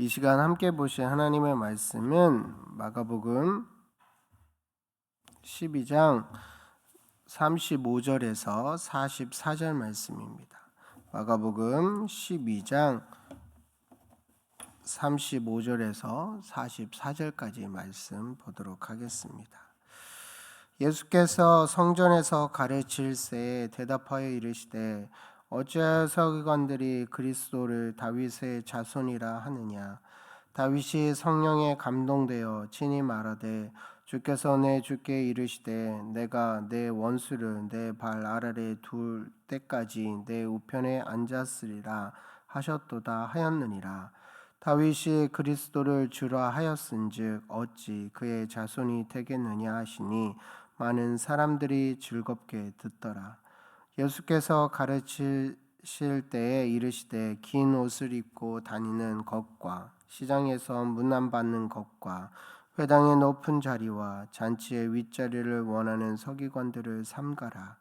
이 시간 함께 보실 하나님의 말씀은 마가복음 12장 35절에서 44절 말씀입니다. 마가복음 12장 35절에서 44절까지 말씀 보도록 하겠습니다. 예수께서 성전에서 가르칠 새 대답하여 이르시되 어찌하여 서기관들이 그리스도를 다윗의 자손이라 하느냐? 다윗이 성령에 감동되어 친히 말하되 주께서 내 주께 이르시되 내가 내 원수를 내 발 아래에 둘 때까지 내 우편에 앉았으리라 하셨도다 하였느니라. 다윗이 그리스도를 주라 하였은즉 어찌 그의 자손이 되겠느냐 하시니 많은 사람들이 즐겁게 듣더라 예수께서 가르치실 때에 이르시되 긴 옷을 입고 다니는 것과 시장에서 문안 받는 것과 회당의 높은 자리와 잔치의 윗자리를 원하는 서기관들을 삼가라.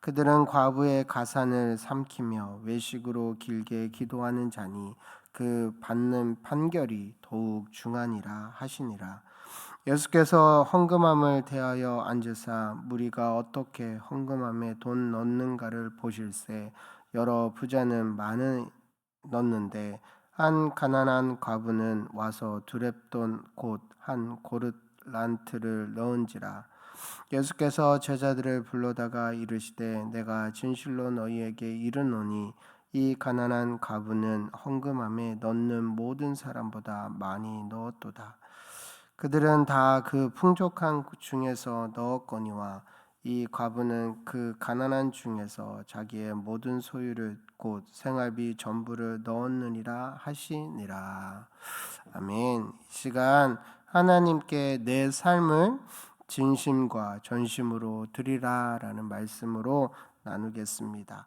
그들은 과부의 가산을 삼키며 외식으로 길게 기도하는 자니 그 받는 판결이 더욱 중하니라 하시니라. 예수께서 헌금함을 대하여 앉으사 무리가 어떻게 헌금함에 돈 넣는가를 보실세. 여러 부자는 많은 넣는데 한 가난한 과부는 와서 두랩돈 곧 한 고릇 란트를 넣은지라. 예수께서 제자들을 불러다가 이르시되 내가 진실로 너희에게 이르노니 이 가난한 과부는 헌금함에 넣는 모든 사람보다 많이 넣었도다 그들은 다 그 풍족한 중에서 넣었거니와 이 과부는 그 가난한 중에서 자기의 모든 소유를 곧 생활비 전부를 넣었느니라 하시니라. 아멘. 이 시간 하나님께 내 삶을 진심과 전심으로 드리라라는 말씀으로 나누겠습니다.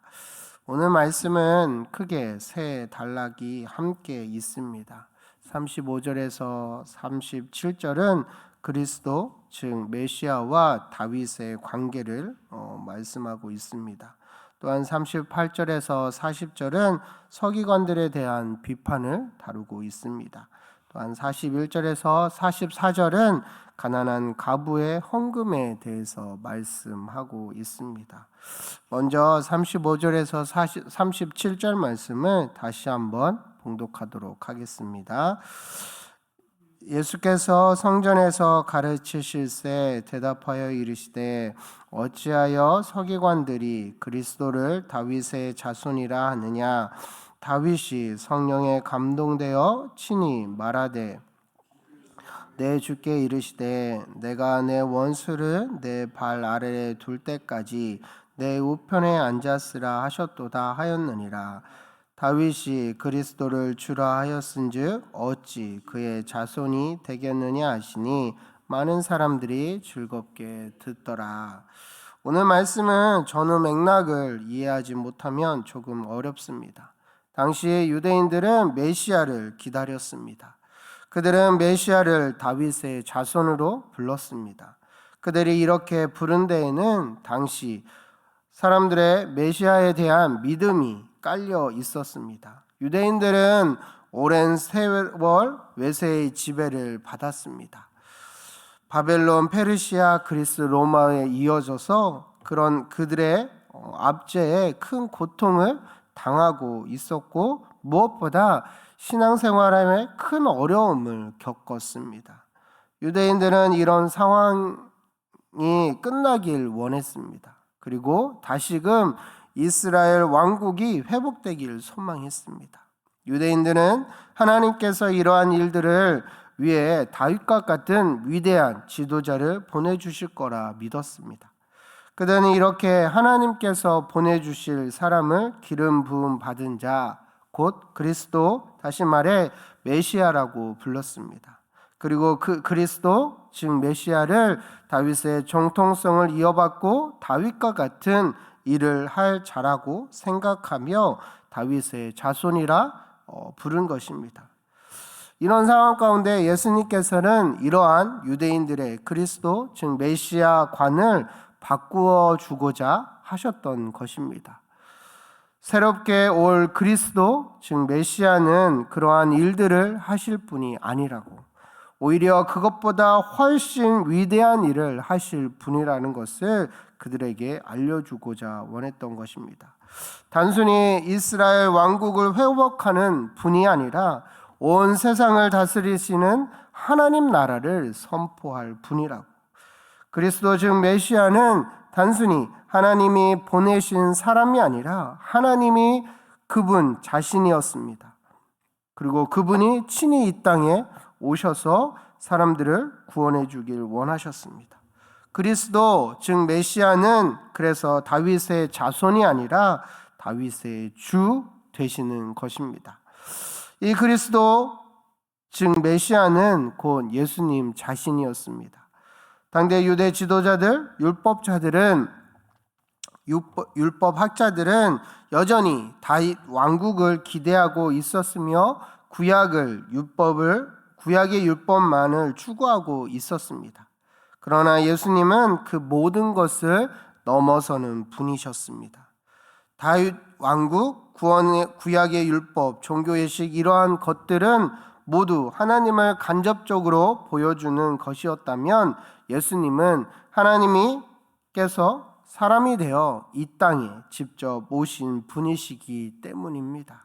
오늘 말씀은 크게 세 단락이 함께 있습니다. 35절에서 37절은 그리스도 즉 메시아와 다윗의 관계를 어, 말씀하고 있습니다. 또한 38절에서 40절은 서기관들에 대한 비판을 다루고 있습니다. 또한 41절에서 44절은 가난한 가부의 헌금에 대해서 말씀하고 있습니다. 먼저 35절에서 40, 37절 말씀을 다시 한번 봉독하도록 하겠습니다. 예수께서 성전에서 가르치실세 대답하여 이르시되 어찌하여 서기관들이 그리스도를 다윗의 자손이라 하느냐 다윗이 성령에 감동되어 친히 말하되 내 주께 이르시되 내가 내 원수를 내 발 아래에 둘 때까지 내 우편에 앉았으라 하셨도다 하였느니라 다윗이 그리스도를 주라 하였은즉 어찌 그의 자손이 되겠느냐 하시니 많은 사람들이 즐겁게 듣더라. 오늘 말씀은 전후 맥락을 이해하지 못하면 조금 어렵습니다. 당시의 유대인들은 메시아를 기다렸습니다. 그들은 메시아를 다윗의 자손으로 불렀습니다. 그들이 이렇게 부른 데에는 당시 사람들의 메시아에 대한 믿음이 깔려 있었습니다. 유대인들은 오랜 세월 외세의 지배를 받았습니다. 바벨론, 페르시아, 그리스, 로마에 이어져서 그런 그들의 어, 압제에 큰 고통을 당하고 있었고 무엇보다 신앙생활에 큰 어려움을 겪었습니다. 유대인들은 이런 상황이 끝나길 원했습니다. 그리고 다시금 이스라엘 왕국이 회복되길 소망했습니다. 유대인들은 하나님께서 이러한 일들을 위해 다윗과 같은 위대한 지도자를 보내주실 거라 믿었습니다. 그들은 이렇게 하나님께서 보내주실 사람을 기름 부음 받은 자, 곧 그리스도, 다시 말해 메시아라고 불렀습니다. 그리고 그 그리스도, 즉 메시아를 다윗의 정통성을 이어받고 다윗과 같은 일을 할 자라고 생각하며 다윗의 자손이라 어, 부른 것입니다. 이런 상황 가운데 예수님께서는 이러한 유대인들의 그리스도 즉 메시아 관을 바꾸어 주고자 하셨던 것입니다. 새롭게 올 그리스도, 즉 메시아는 그러한 일들을 하실 분이 아니라고. 오히려 그것보다 훨씬 위대한 일을 하실 분이라는 것을 그들에게 알려주고자 원했던 것입니다. 단순히 이스라엘 왕국을 회복하는 분이 아니라 온 세상을 다스리시는 하나님 나라를 선포할 분이라고. 그리스도 즉 메시아는 단순히 하나님이 보내신 사람이 아니라 하나님이 그분 자신이었습니다. 그리고 그분이 친히 이 땅에 오셔서 사람들을 구원해 주길 원하셨습니다. 그리스도 즉 메시아는 그래서 다윗의 자손이 아니라 다윗의 주 되시는 것입니다. 이 그리스도 즉 메시아는 곧 예수님 자신이었습니다. 당대 유대 지도자들, 율법자들은 율법 학자들은 여전히 다윗 왕국을 기대하고 있었으며 구약을 율법을 구약의 율법만을 추구하고 있었습니다. 그러나 예수님은 그 모든 것을 넘어서는 분이셨습니다. 다윗 왕국, 구원의 구약의 율법, 종교의식 이러한 것들은 모두 하나님을 간접적으로 보여주는 것이었다면 예수님은 하나님이께서 사람이 되어 이 땅에 직접 모신 분이시기 때문입니다.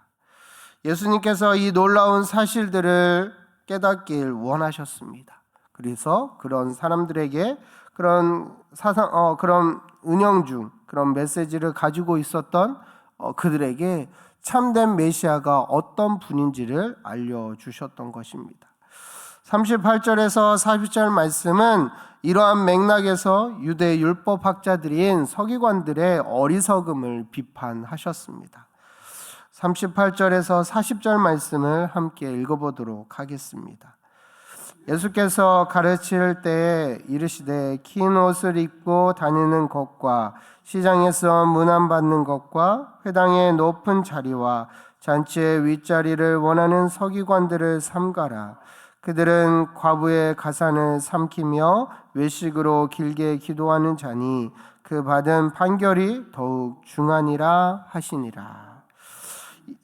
예수님께서 이 놀라운 사실들을 깨닫길 원하셨습니다. 그래서 그런 사람들에게 그런 사상 어 그런 은영 중 그런 메시지를 가지고 있었던 어, 그들에게 참된 메시아가 어떤 분인지를 알려 주셨던 것입니다. 38절에서 40절 말씀은 이러한 맥락에서 유대 율법 학자들인 서기관들의 어리석음을 비판하셨습니다. 38절에서 40절 말씀을 함께 읽어보도록 하겠습니다. 예수께서 가르칠 때에 이르시되 긴 옷을 입고 다니는 것과 시장에서 문안 받는 것과 회당의 높은 자리와 잔치의 윗자리를 원하는 서기관들을 삼가라. 그들은 과부의 가산을 삼키며 외식으로 길게 기도하는 자니 그 받은 판결이 더욱 중하니라 하시니라.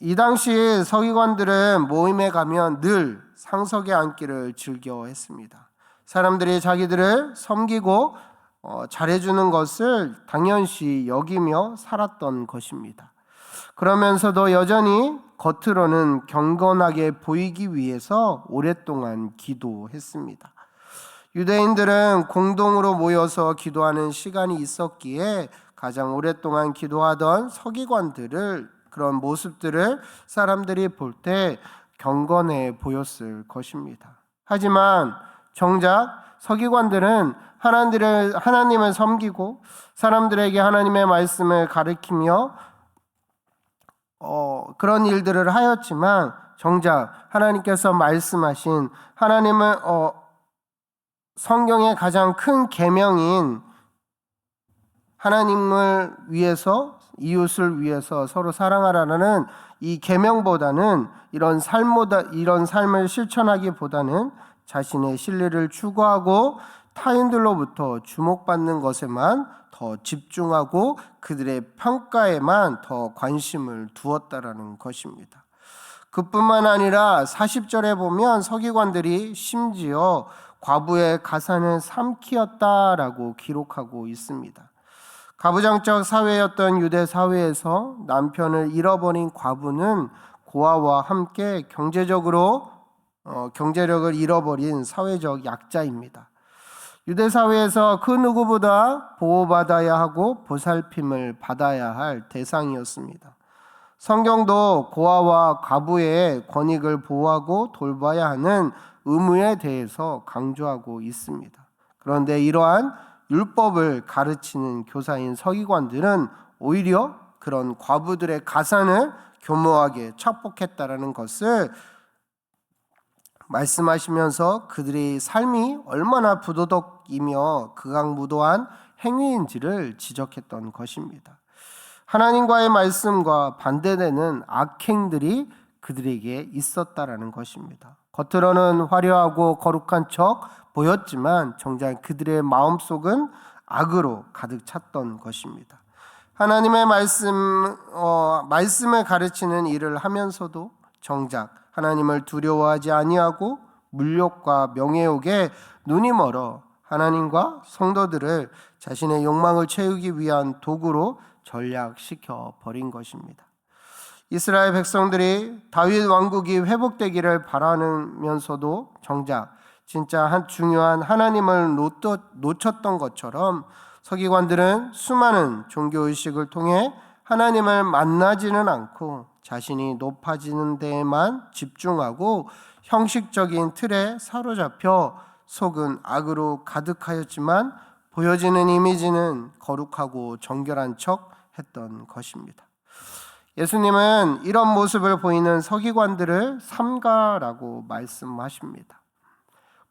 이 당시 서기관들은 모임에 가면 늘 상석에 앉기를 즐겨했습니다. 사람들이 자기들을 섬기고 어, 잘해주는 것을 당연시 여기며 살았던 것입니다. 그러면서도 여전히 겉으로는 경건하게 보이기 위해서 오랫동안 기도했습니다. 유대인들은 공동으로 모여서 기도하는 시간이 있었기에 가장 오랫동안 기도하던 서기관들을 그런 모습들을 사람들이 볼 때 경건해 보였을 것입니다. 하지만 정작 서기관들은 하나님을, 하나님을 섬기고 사람들에게 하나님의 말씀을 가르치며 어, 그런 일들을 하였지만 정작 하나님께서 말씀하신 하나님은 어, 성경의 가장 큰 계명인 하나님을 위해서 이웃을 위해서 서로 사랑하라는 이 계명보다는 이런 삶보다 이런 삶을 실천하기보다는 자신의 신뢰를 추구하고 타인들로부터 주목받는 것에만 더 집중하고 그들의 평가에만 더 관심을 두었다라는 것입니다. 그뿐만 아니라 40절에 보면 서기관들이 심지어 과부의 가산을 삼키었다라고 기록하고 있습니다. 가부장적 사회였던 유대 사회에서 남편을 잃어버린 과부는 고아와 함께 경제적으로 어, 경제력을 잃어버린 사회적 약자입니다. 유대 사회에서 그 누구보다 보호받아야 하고 보살핌을 받아야 할 대상이었습니다. 성경도 고아와 과부의 권익을 보호하고 돌봐야 하는 의무에 대해서 강조하고 있습니다. 그런데 이러한 율법을 가르치는 교사인 서기관들은 오히려 그런 과부들의 가산을 교묘하게 착복했다라는 것을 말씀하시면서 그들의 삶이 얼마나 부도덕이며 극악무도한 행위인지를 지적했던 것입니다. 하나님과의 말씀과 반대되는 악행들이 그들에게 있었다라는 것입니다. 겉으로는 화려하고 거룩한 척 보였지만 정작 그들의 마음속은 악으로 가득 찼던 것입니다. 하나님의 말씀 어, 말씀을 가르치는 일을 하면서도 정작 하나님을 두려워하지 아니하고 물욕과 명예욕에 눈이 멀어 하나님과 성도들을 자신의 욕망을 채우기 위한 도구로 전략시켜 버린 것입니다. 이스라엘 백성들이 다윗 왕국이 회복되기를 바라면서도 정작 진짜 한 중요한 하나님을 놓쳤던 것처럼 서기관들은 수많은 종교 의식을 통해 하나님을 만나지는 않고 자신이 높아지는 데에만 집중하고 형식적인 틀에 사로잡혀 속은 악으로 가득하였지만 보여지는 이미지는 거룩하고 정결한 척 했던 것입니다. 예수님은 이런 모습을 보이는 서기관들을 삼가라고 말씀하십니다.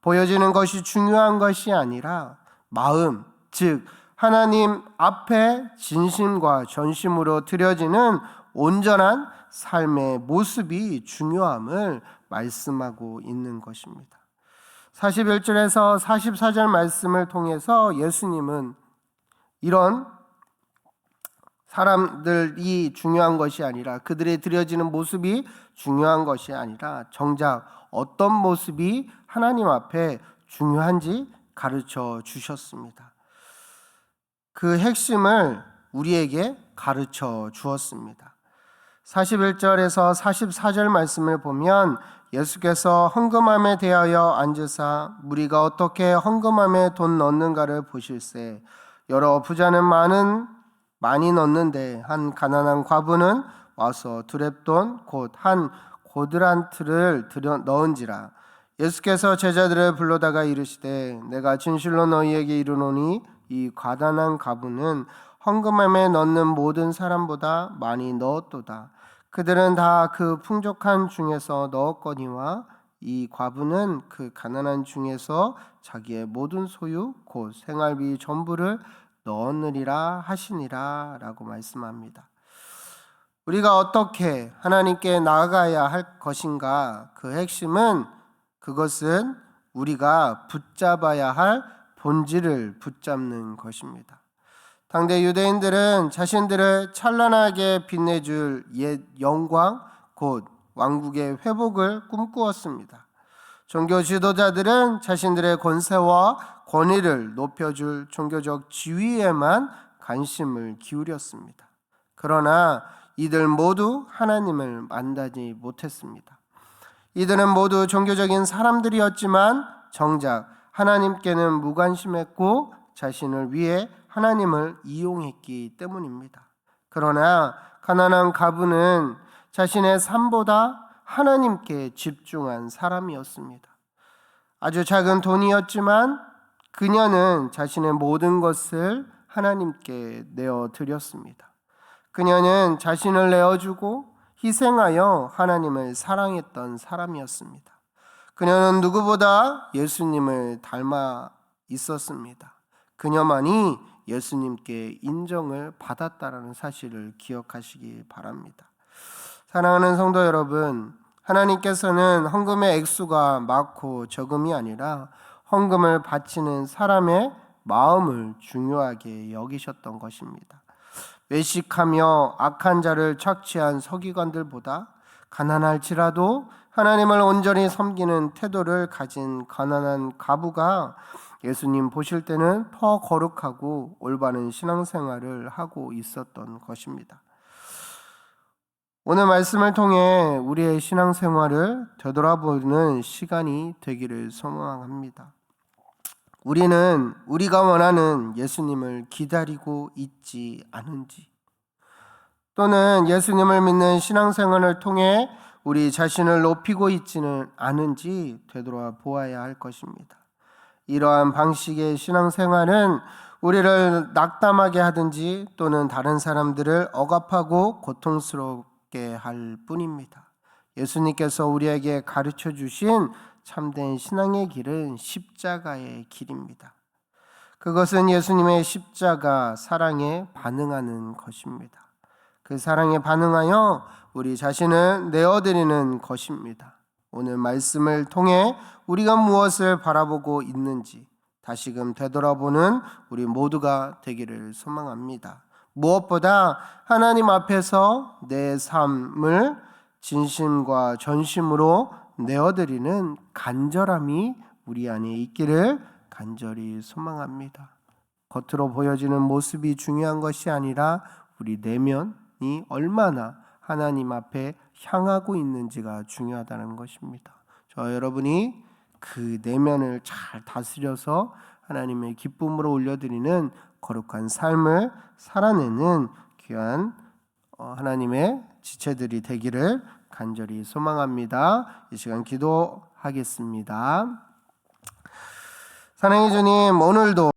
보여지는 것이 중요한 것이 아니라 마음, 즉 하나님 앞에 진심과 전심으로 드려지는 온전한 삶의 모습이 중요함을 말씀하고 있는 것입니다. 41절에서 44절 말씀을 통해서 예수님은 이런 사람들이 중요한 것이 아니라 그들의 드려지는 모습이 중요한 것이 아니라 정작 어떤 모습이 하나님 앞에 중요한지 가르쳐 주셨습니다. 그 핵심을 우리에게 가르쳐 주었습니다. 41절에서 44절 말씀을 보면 예수께서 헌금함에 대하여 앉으사 무리가 어떻게 헌금함에 돈 넣는가를 보실세 여러 부자는 많은 많이 넣는데 한 가난한 과부는 와서 두랩돈 곧 한 고드란트를 들여 넣은지라 예수께서 제자들을 불러다가 이르시되 내가 진실로 너희에게 이르노니 이 과단한 가부는 헌금함에 넣는 모든 사람보다 많이 넣었도다. 그들은 다 그 풍족한 중에서 넣었거니와 이 과부는 그 가난한 중에서 자기의 모든 소유 곧 생활비 전부를 넣으리라 하시니라라고 말씀합니다. 우리가 어떻게 하나님께 나아가야 할 것인가? 그 핵심은 그것은 우리가 붙잡아야 할 본질을 붙잡는 것입니다. 당대 유대인들은 자신들을 찬란하게 빛내줄 옛 영광, 곧 왕국의 회복을 꿈꾸었습니다. 종교 지도자들은 자신들의 권세와 권위를 높여줄 종교적 지위에만 관심을 기울였습니다. 그러나 이들 모두 하나님을 만나지 못했습니다. 이들은 모두 종교적인 사람들이었지만 정작 하나님께는 무관심했고 자신을 위해 하나님을 이용했기 때문입니다. 그러나 가난한 가부는 자신의 삶보다 하나님께 집중한 사람이었습니다. 아주 작은 돈이었지만 그녀는 자신의 모든 것을 하나님께 내어 드렸습니다. 그녀는 자신을 내어주고 희생하여 하나님을 사랑했던 사람이었습니다. 그녀는 누구보다 예수님을 닮아 있었습니다. 그녀만이 예수님께 인정을 받았다라는 사실을 기억하시기 바랍니다. 사랑하는 성도 여러분, 하나님께서는 헌금의 액수가 많고 적음이 아니라 헌금을 바치는 사람의 마음을 중요하게 여기셨던 것입니다. 외식하며 악한 자를 착취한 서기관들보다 가난할지라도 하나님을 온전히 섬기는 태도를 가진 가난한 가부가 예수님 보실 때는 더 거룩하고 올바른 신앙생활을 하고 있었던 것입니다. 오늘 말씀을 통해 우리의 신앙생활을 되돌아보는 시간이 되기를 소망합니다. 우리는 우리가 원하는 예수님을 기다리고 있지 않은지, 또는 예수님을 믿는 신앙생활을 통해 우리 자신을 높이고 있지는 않은지 되돌아 보아야 할 것입니다. 이러한 방식의 신앙생활은 우리를 낙담하게 하든지 또는 다른 사람들을 억압하고 고통스럽게 할 뿐입니다. 예수님께서 우리에게 가르쳐 주신 참된 신앙의 길은 십자가의 길입니다. 그것은 예수님의 십자가 사랑에 반응하는 것입니다. 그 사랑에 반응하여 우리 자신을 내어드리는 것입니다. 오늘 말씀을 통해 우리가 무엇을 바라보고 있는지 다시금 되돌아보는 우리 모두가 되기를 소망합니다. 무엇보다 하나님 앞에서 내 삶을 진심과 전심으로 내어드리는 간절함이 우리 안에 있기를 간절히 소망합니다. 겉으로 보여지는 모습이 중요한 것이 아니라 우리 내면이 얼마나 하나님 앞에 향하고 있는지가 중요하다는 것입니다. 저 여러분이 그 내면을 잘 다스려서 하나님의 기쁨으로 올려드리는 거룩한 삶을 살아내는 귀한 어, 하나님의 지체들이 되기를 간절히 소망합니다. 이 시간 기도하겠습니다. 사랑해 주님, 오늘도